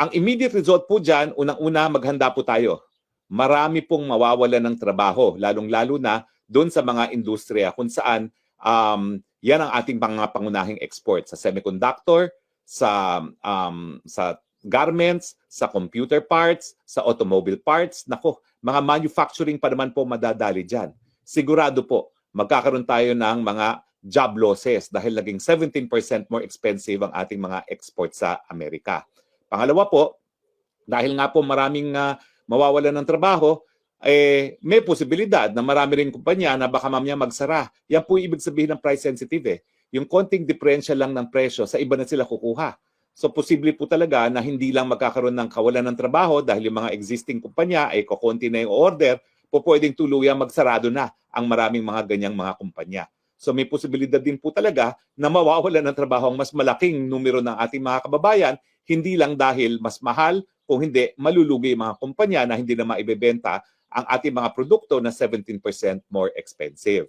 Ang immediate result po dyan, unang-una, maghanda po tayo. Marami pong mawawala ng trabaho, lalong-lalo na doon sa mga industriya kung saan um, yan ang ating mga pangunahing export sa semiconductor, sa um, sa garments, sa computer parts, sa automobile parts. Nako, mga manufacturing pa naman po madadali dyan. Sigurado po, magkakaroon tayo ng mga job losses dahil naging 17% more expensive ang ating mga export sa Amerika. Pangalawa po, dahil nga po maraming uh, mawawalan ng trabaho, eh, may posibilidad na marami rin kumpanya na baka mamaya magsara. Yan po yung ibig sabihin ng price sensitive eh. Yung konting differential lang ng presyo, sa iba na sila kukuha. So posible po talaga na hindi lang magkakaroon ng kawalan ng trabaho dahil yung mga existing kumpanya ay kukunti na yung order, po pwedeng tuluyang magsarado na ang maraming mga ganyang mga kumpanya. So may posibilidad din po talaga na mawawalan ng trabaho ang mas malaking numero ng ating mga kababayan, hindi lang dahil mas mahal, kung hindi, malulugi mga kumpanya na hindi na maibebenta ang ating mga produkto na 17% more expensive.